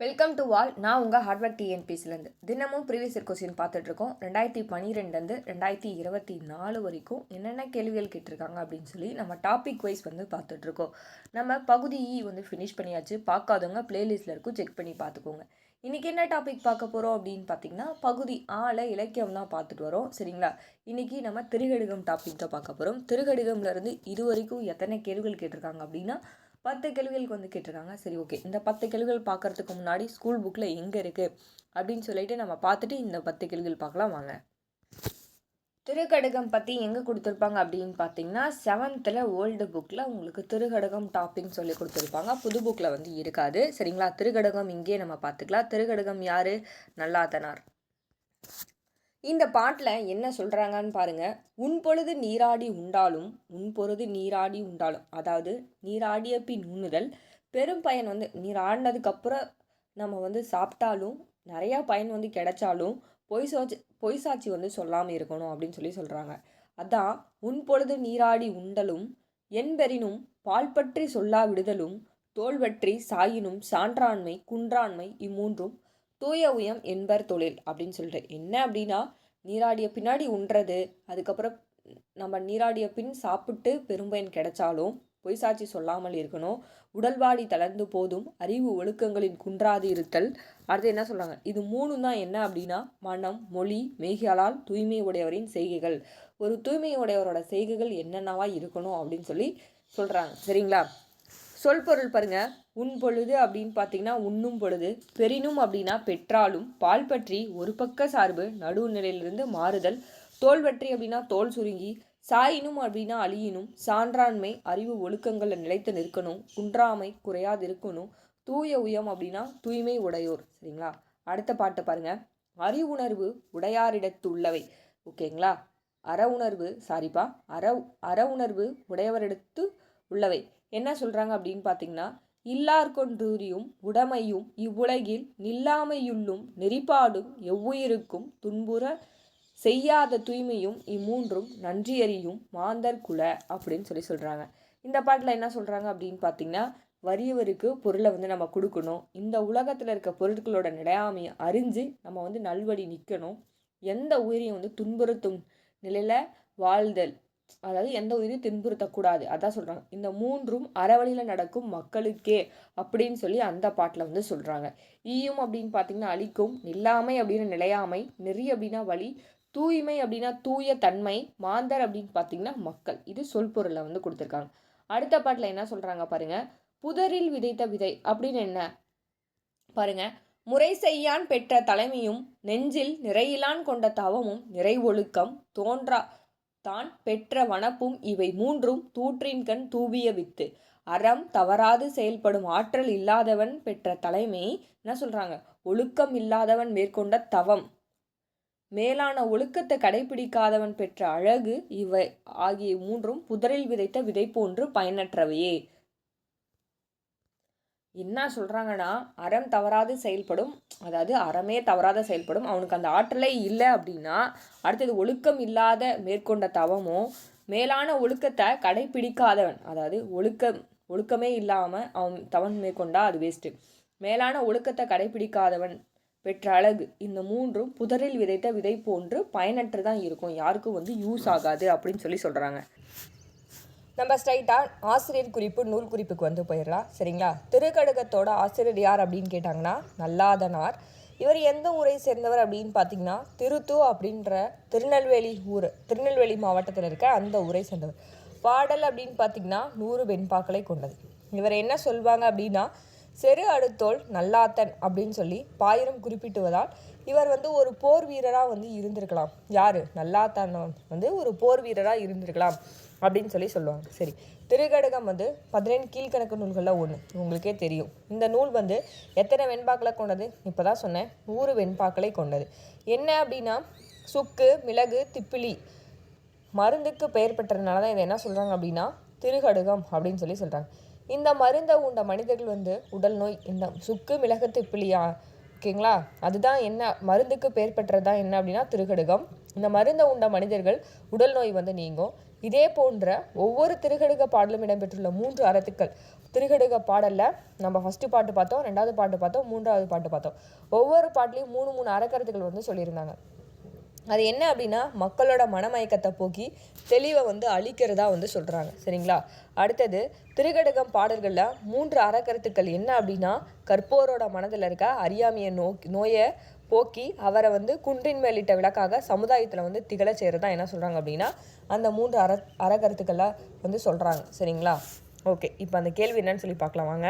Welcome to வால் நான் உங்கள் hardware டிஎன்பிசிலேருந்து தினமும் ப்ரீவியஸ் இயர் கொஸ்டின் பார்த்துட்ருக்கோம் ரெண்டாயிரத்தி பன்னிரெண்டுலேருந்து ரெண்டாயிரத்தி இருபத்தி நாலு வரைக்கும் என்னென்ன கேள்விகள் கேட்டிருக்காங்க அப்படின்னு சொல்லி நம்ம டாபிக் வைஸ் வந்து பார்த்துட்ருக்கோம் நம்ம பகுதி இ வந்து ஃபினிஷ் பண்ணியாச்சு. பார்க்காதவங்க பிளேலிஸ்ட்டில் இருக்கும் செக் பண்ணி பார்த்துக்கோங்க. இன்றைக்கி என்ன டாபிக் பார்க்க போகிறோம் அப்படின்னு பார்த்தீங்கன்னா பகுதி ஆளை இலக்கியம் தான் பார்த்துட்டு வரோம். சரிங்களா? இன்றைக்கி நம்ம திருகடுகம் டாபிக் தான் பார்க்க போகிறோம் திருகடுகம்லேருந்து இது வரைக்கும் எத்தனை கேள்விகள் கேட்டிருக்காங்க அப்படின்னா பத்து கேள்விகளுக்கு வந்து கேட்டிருக்காங்க. சரி ஓகே இந்த பத்து கேள்விகள் பார்க்கறதுக்கு முன்னாடி ஸ்கூல் புக்கில் எங்கே இருக்குது அப்படின்னு சொல்லிட்டு நம்ம பார்த்துட்டு இந்த பத்து கேள்விகள் பார்க்கலாம் வாங்க. திருக்கடகம் பற்றி எங்கே கொடுத்துருப்பாங்க அப்படின்னு பார்த்தீங்கன்னா செவன்த்தில் ஓல்டு புக்கில் உங்களுக்கு திருக்கடகம் டாப்பிங் சொல்லி கொடுத்துருப்பாங்க. புது புக்கில் வந்து இருக்காது. சரிங்களா? திருக்கடகம் இங்கேயே நம்ம பார்த்துக்கலாம். திருக்கடகம் யார்? நல்லாதனார் இந்த பாட்டில் என்ன சொல்கிறாங்கன்னு பாருங்கள் உன் பொழுது நீராடி உண்டாலும் உன் பொழுது நீராடி உண்டாலும். அதாவது நீராடிய பின் உண்ணுதல். பெரும் பயன் வந்து நீராடினதுக்கப்புறம் நம்ம வந்து சாப்பிட்டாலும் நிறையா பயன் வந்து கிடைச்சாலும் பொய் சாட்சி பொய் சாட்சி வந்து சொல்லாமல் இருக்கணும் அப்படின்னு சொல்லி சொல்கிறாங்க அதான் உன் பொழுது நீராடி உண்டலும் என்பெறினும் பால் பற்றி சொல்லா விடுதலும் தோல் பற்றி சாயினும் சான்றாண்மை குன்றாண்மை இம்மூன்றும் தூய உயம் என்பர் தொழில் அப்படின்னு சொல்லிட்டு என்ன அப்படின்னா நீராடிய பின்னாடி உண்றது அதுக்கப்புறம் நம்ம நீராடிய பின் சாப்பிட்டு பெரும்பயன் கிடைச்சாலும் பொய் சாட்சி சொல்லாமல் இருக்கணும். உடல்வாடி தளர்ந்து போதும் அறிவு ஒழுக்கங்களின் குன்றாது இருத்தல். அடுத்து என்ன சொல்கிறாங்க இது மூணு தான் என்ன அப்படின்னா மனம் மொழி மெய்களால் தூய்மை உடையவரின் செய்கைகள். ஒரு தூய்மை உடையவரோட செய்கைகள் என்னென்னவா இருக்கணும் அப்படின்னு சொல்லி சொல்கிறாங்க சரிங்களா? சொல் பொருள் பாருங்கள் உன் பொழுது அப்படின்னு பார்த்தீங்கன்னா உண்ணும் பொழுது. பெரினும் அப்படின்னா பெற்றாலும். பால் பற்றி ஒரு பக்க சார்பு. நடுநிலையிலிருந்து மாறுதல். தோல் பற்றி அப்படின்னா தோல் சுருங்கி. சாயினும் அப்படின்னா அழியினும். சான்றாண்மை அறிவு ஒழுக்கங்களில் நிலைத்து நிற்கணும். குன்றாமை குறையாது இருக்கணும் தூய உயம் அப்படின்னா தூய்மை உடையோர். சரிங்களா? அடுத்த பாட்டை பாருங்க. அறிவுணர்வு உடையாரிடத்துள்ளவை. ஓகேங்களா? அற உணர்வு சாரிப்பா அற அற உணர்வு உடையவரிடத்து உள்ளவை. என்ன சொல்கிறாங்க அப்படின்னு பார்த்தீங்கன்னா இல்லார்கொன்றூரியும் உடமையும் இவ்வுலகில் நில்லாமையுள்ளும் நெறிப்பாடும் எவ்வுயிருக்கும் துன்புற செய்யாத தூய்மையும் இம்மூன்றும் நன்றியறியும் மாந்தர் குல அப்படின்னு சொல்லி சொல்கிறாங்க இந்த பாட்டில் என்ன சொல்கிறாங்க அப்படின்னு பார்த்தீங்கன்னா வறியவருக்கு பொருளை வந்து நம்ம கொடுக்கணும். இந்த உலகத்தில் இருக்க பொருட்களோட நிலையாமையை அறிஞ்சு நம்ம வந்து நல்வழி நிற்கணும் எந்த உயிரையும் வந்து துன்புறுத்தும் நிலையில் வாழ்தல் அதாவது எந்த உயிரையும் துன்புறுத்தக்கூடாது. அதான் சொல்கிறாங்க இந்த மூன்றும் அறவழியில் நடக்கும் மக்களுக்கே அப்படின்னு சொல்லி அந்த பாட்டில் வந்து சொல்கிறாங்க ஈயும் அப்படின்னு பார்த்தீங்கன்னா அழிக்கும் நில்லாமை அப்படின்னு நிலையாமை நெறி அப்படின்னா வழி தூய்மை அப்படின்னா தூய தன்மை மாந்தர் அப்படின்னு பார்த்தீங்கன்னா மக்கள். இது சொல்பொருளை வந்து கொடுத்துருக்காங்க. அடுத்த பாட்டில் என்ன சொல்கிறாங்க பாருங்கள் புதரில் விதைத்த விதை அப்படின்னு என்ன? பாருங்க. முறை செய்யான் பெற்ற தலைமையும் நெஞ்சில் நிறையிலான் கொண்ட தவமும் நிறைவொழுக்கம் தோன்றா தான் பெற்ற வனப்பும் இவை மூன்றும் தூற்றின்கண் தூவிய வித்து. அறம் தவறாது செயல்படும் ஆற்றல் இல்லாதவன் பெற்ற தலைமை என்ன சொல்றாங்க? ஒழுக்கம் இல்லாதவன் மேற்கொண்ட தவம். மேலான ஒழுக்கத்தை கடைபிடிக்காதவன் பெற்ற அழகு இவை ஆகிய மூன்றும் புதரில் விதைத்த விதை போன்று பயனற்றவையே. என்ன சொல்கிறாங்கன்னா அறம் தவறாது செயல்படும். அதாவது அறமே தவறாத செயல்படும். அவனுக்கு அந்த ஆற்றலே இல்லை அப்படின்னா அடுத்தது ஒழுக்கம் இல்லாத மேற்கொண்ட தவமும் மேலான ஒழுக்கத்தை கடைப்பிடிக்காதவன். அதாவது ஒழுக்கம் ஒழுக்கமே இல்லாமல் அவன் தவன் மேற்கொண்டா அது வேஸ்ட்டு மேலான ஒழுக்கத்தை கடைப்பிடிக்காதவன் பெற்ற அழகு. இந்த மூன்றும் புதரில் விதைத்த விதை போன்று பயனற்று தான் இருக்கும். யாருக்கும் வந்து யூஸ் ஆகாது அப்படின்னு சொல்லி சொல்கிறாங்க நம்ம ஸ்ட்ரைட்டாக ஆசிரியர் குறிப்பு நூல் குறிப்புக்கு வந்து போயிடலாம். சரிங்களா? திருக்கடுகத்தோட ஆசிரியர் யார் அப்படின்னு கேட்டாங்கன்னா நல்லாதனார். இவர் எந்த ஊரை சேர்ந்தவர் அப்படின்னு பார்த்தீங்கன்னா திருத்து அப்படின்ற திருநெல்வேலி ஊர் திருநெல்வேலி மாவட்டத்தில் இருக்க அந்த ஊரை சேர்ந்தவர். பாடல் அப்படின்னு பார்த்தீங்கன்னா நூறு வெண்பாக்களை கொண்டது. இவர் என்ன சொல்வாங்க அப்படின்னா செரு அடுத்தோல் நல்லாத்தன் அப்படின்னு சொல்லி பாயிரம் குறிப்பிட்டுவதால் இவர் வந்து ஒரு போர் வீரராக வந்து இருந்திருக்கலாம். யார்? நல்லாத்தன் வந்து ஒரு போர் வீரராக இருந்திருக்கலாம். அப்படின்னு சொல்லி சொல்லுவாங்க. சரி. திருக்கடகம் வந்து பதினேழு கீழ்கணக்கு நூல்களில் ஒன்று உங்களுக்கே தெரியும். இந்த நூல் வந்து எத்தனை வெண்பாக்களை கொண்டது? இப்போ தான் சொன்னேன். நூறு வெண்பாக்களை கொண்டது. என்ன அப்படின்னா சுக்கு மிளகு திப்பிலி மருந்துக்கு பெயர் பெற்றதுனால தான் இதை என்ன சொல்கிறாங்க அப்படின்னா திருகடுகம் அப்படின்னு சொல்லி சொல்கிறாங்க இந்த மருந்தை உண்ட மனிதர்கள் வந்து உடல் நோய் இந்த சுக்கு மிளகு திப்பிலியா ஓகேங்களா? அதுதான் என்ன மருந்துக்கு பெயர் பெற்றது தான் என்ன அப்படின்னா திருகடுகம். இந்த மருந்தை உண்ட மனிதர்கள் உடல் நோய் வந்து நீங்கும். இதே போன்ற ஒவ்வொரு திருகடுக பாடலும் இடம்பெற்றுள்ள மூன்று அறத்துக்கள். திருகடுக பாடலில் நம்ம ஃபஸ்ட்டு பாட்டு பார்த்தோம் ரெண்டாவது பாட்டு பார்த்தோம் மூன்றாவது பாட்டு பார்த்தோம். ஒவ்வொரு பாட்டிலையும் மூணு மூணு அறக்கருத்துக்கள் வந்து சொல்லியிருந்தாங்க. அது என்ன அப்படின்னா மக்களோட மனமயக்கத்தை போக்கி தெளிவை வந்து அழிக்கிறதா வந்து சொல்கிறாங்க சரிங்களா? அடுத்தது திருகடுகம் பாடல்களில் மூன்று அறக்கருத்துக்கள் என்ன அப்படின்னா கற்போரோட மனதில் இருக்க அறியாமையை நோக்கி நோயை போக்கி அவரை வந்து குன்றின் மேலிட்ட விளக்காக சமுதாயத்தில் வந்து திகழ செய்கிறதா என்ன சொல்கிறாங்க அப்படின்னா அந்த மூன்று அற அறகருத்துக்களை வந்து சொல்கிறாங்க சரிங்களா? ஓகே இப்போ அந்த கேள்வி என்னன்னு சொல்லி பார்க்கலாம். வாங்க.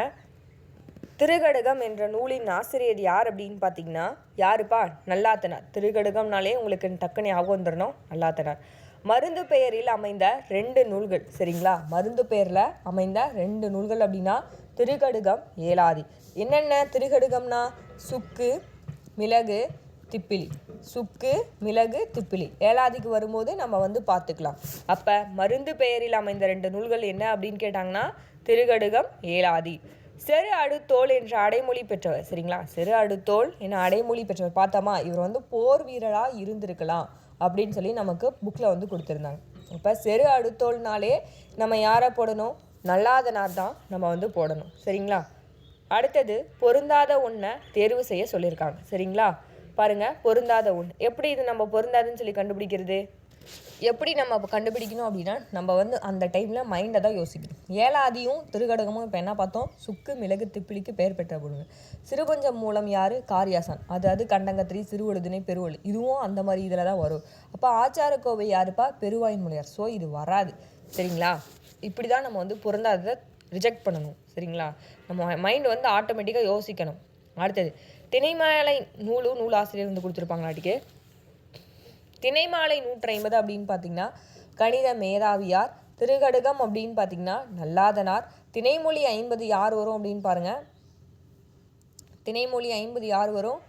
திருகடுகம் என்ற நூலின் ஆசிரியர் யார் அப்படின்னு பார்த்தீங்கன்னா யாருப்பா? நல்லாத்தனார். திருகடுகம்னாலே உங்களுக்கு டக்குன்னு ஞாபகம் வந்துடணும் நல்லாத்தனார். மருந்து பெயரில் அமைந்த ரெண்டு நூல்கள். சரிங்களா? மருந்து பெயரில் அமைந்த ரெண்டு நூல்கள் அப்படின்னா திருகடுகம் ஏலாதி என்னென்ன திருகடுகம்னா? சுக்கு மிளகு திப்பிலி. சுக்கு மிளகு திப்பிலி. ஏலாதிக்கு வரும்போது நம்ம வந்து பார்த்துக்கலாம். அப்போ மருந்து பெயரில் அமைந்த ரெண்டு நூல்கள் என்ன அப்படின்னு கேட்டாங்கன்னா திருகடுகம் ஏலாதி செரு அடுத்தோல் என்ற அடைமொழி பெற்றவர். சரிங்களா? செரு அடுத்தோல் என அடைமொழி பெற்றவர். பார்த்தோமா? இவர் வந்து போர் வீரராக இருந்திருக்கலாம் அப்படின்னு சொல்லி நமக்கு புக்கில் வந்து கொடுத்துருந்தாங்க. இப்போ செரு அடுத்தோல்னாலே நம்ம யாரை போடணும்? நல்லாதனார் தான் நம்ம வந்து போடணும். சரிங்களா? அடுத்தது பொருந்தாத ஒன்றை தேர்வு செய்ய சொல்லியிருக்காங்க. சரிங்களா? பாருங்கள் பொருந்தாத ஒன்று எப்படி இது நம்ம பொருந்தாதுன்னு சொல்லி கண்டுபிடிக்கிறது? எப்படி நம்ம அப்போ கண்டுபிடிக்கணும் அப்படின்னா நம்ம வந்து அந்த டைமில் மைண்டை தான் யோசிக்கணும். ஏழாதியும் திருகடகமும் இப்போ என்ன பார்த்தோம்? சுக்கு மிளகு திப்பிலிக்கு பெயர் பெற்ற பொழுது சிறுபஞ்சம் மூலம் யார்? காரியாசான். அதாவது கண்டங்கத்திரி சிறுவழுதினை பெருவழு. இதுவும் அந்த மாதிரி இதில் தான் வரும். அப்போ ஆச்சார கோவை யாருப்பா? பெருவாயின் மொழியார் ஸோ இது வராது. சரிங்களா? இப்படி தான் நம்ம வந்து பொருந்தாததை ரிஜெக்ட் பண்ணணும் சரிங்களா? நம்ம மைண்ட் வந்து ஆட்டோமேட்டிக்காக யோசிக்கணும். அடுத்தது திணைமாலை நூலும் நூலாசிரியர் வந்து கொடுத்துருப்பாங்களாட்டிக்கு திணைமாலை நூற்றி ஐம்பது அப்படின்னு பார்த்தீங்கன்னா கணித மேதாவியார் திருகடுகம் அப்படின்னு பார்த்தீங்கன்னா நல்லாதனார். திணைமொழி ஐம்பது யார் வரும் அப்படின்னு பாருங்கள் திணைமொழி ஐம்பது யார் வரும்?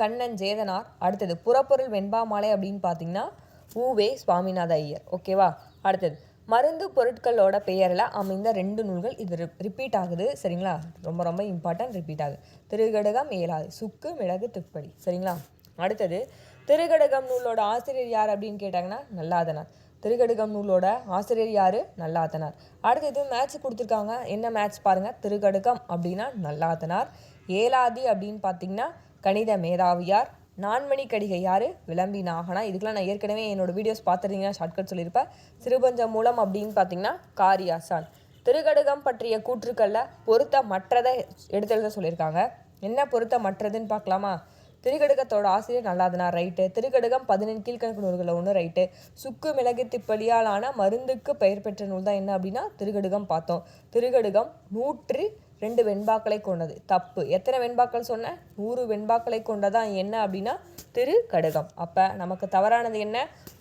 கண்ணன் ஜேதனார் அடுத்தது புறப்பொருள் வெண்பாமாலை அப்படின்னு பார்த்தீங்கன்னா ஊவே சுவாமிநாத ஐயர். ஓகேவா? அடுத்தது மருந்து பொருட்களோட பெயரில் அமைந்த ரெண்டு நூல்கள் இது ரிப்பீட் ஆகுது. சரிங்களா? ரொம்ப ரொம்ப இம்பார்ட்டன்ட் ரிப்பீட் ஆகுது. திருகடகம் ஏழாது சுக்கு மிளகு திப்படி. சரிங்களா? அடுத்தது திருகடகம் நூலோட ஆசிரியர் யார் அப்படின்னு கேட்டாங்கன்னா நல்லாதனார் திருகடுகம் நூலோட ஆசிரியர் யார்? நல்லாதனார் அடுத்தது மேட்ச் கொடுத்துருக்காங்க. என்ன மேட்ச் பாருங்கள் திருகடுகம் அப்படின்னா நல்லாதனார் ஏலாதி அப்படின்னு பார்த்தீங்கன்னா கணித மேதாவியார். நான்மணி கடிகை யார்? விளம்பி நாகனா இதுக்கெலாம் நான் ஏற்கனவே என்னோடய வீடியோஸ் பார்த்துருந்தீங்கன்னா ஷார்ட்கட் சொல்லியிருப்பேன். சிறுபஞ்சம் மூலம் அப்படின்னு பார்த்தீங்கன்னா காரியாசான் திருகடுகம் பற்றிய கூற்றுக்களில் பொருத்த மற்றதை எடுத்தெழுத சொல்லியிருக்காங்க. என்ன பொருத்த மற்றதுன்னு பார்க்கலாமா? திருக்கடுகத்தோட ஆசிரியர் நல்லாதனா? ரைட்டு திருக்கடுகம் பதினெண்டு கீழ்கணக்கு நூல்களில் ஒன்று ரைட்டு சுக்கு மிளகு திப்பலியாலான மருந்துக்கு பெயர் பெற்ற நூல் தான் என்ன அப்படின்னா திருக்கடுகம் பார்த்தோம். திருக்கடுகம் நூற்று ரெண்டு வெண்பாக்களை கொண்டது. தப்பு. எத்தனை வெண்பாக்கள் சொன்ன? நூறு வெண்பாக்களை கொண்டதான் என்ன அப்படின்னா திரு கடுகம் அப்போ நமக்கு தவறானது என்ன?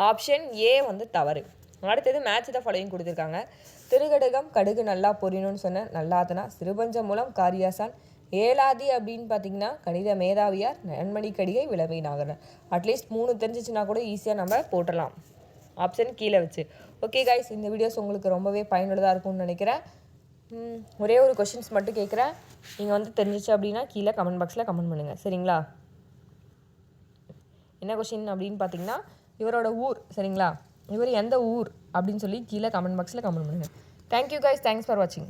ஆப்ஷன் ஏ வந்து தவறு. அடுத்தது மேட்ச் த ஃபாலோயிங் கொடுத்துருக்காங்க. திருகடுகம் கடுகு நல்லா பொரியணும்னு சொன்ன நல்லாதனா சிறுபஞ்சம் மூலம் காரியாசான் ஏழாதி அப்படின்னு பார்த்தீங்கன்னா கணித மேதாவியார் நன்மணி கடிகை விளம்பி அட்லீஸ்ட் மூணு தெரிஞ்சிச்சுன்னா கூட ஈஸியாக நம்ம போட்டலாம் ஆப்ஷன் கீழே வச்சு. ஓகே கைஸ் இந்த வீடியோஸ் உங்களுக்கு ரொம்பவே பயனுள்ளதாக இருக்கும்னு நினைக்கிறேன். ஒரே ஒரு கொஷின்ஸ் மட்டும் கேட்குறேன். நீங்கள் வந்து தெரிஞ்சிச்சு அப்படின்னா கீழே கமெண்ட் பாக்ஸில் கமெண்ட் பண்ணுங்கள் சரிங்களா? என்ன கொஷின் அப்படின்னு பார்த்தீங்கன்னா இவரோட ஊர் சரிங்களா? இவர் எந்த ஊர் அப்படின்னு சொல்லி கீழே கமெண்ட் பாக்ஸில் கமெண்ட் பண்ணுங்கள் தேங்க்யூ கைஸ் தேங்க்ஸ் ஃபார் வாட்சிங்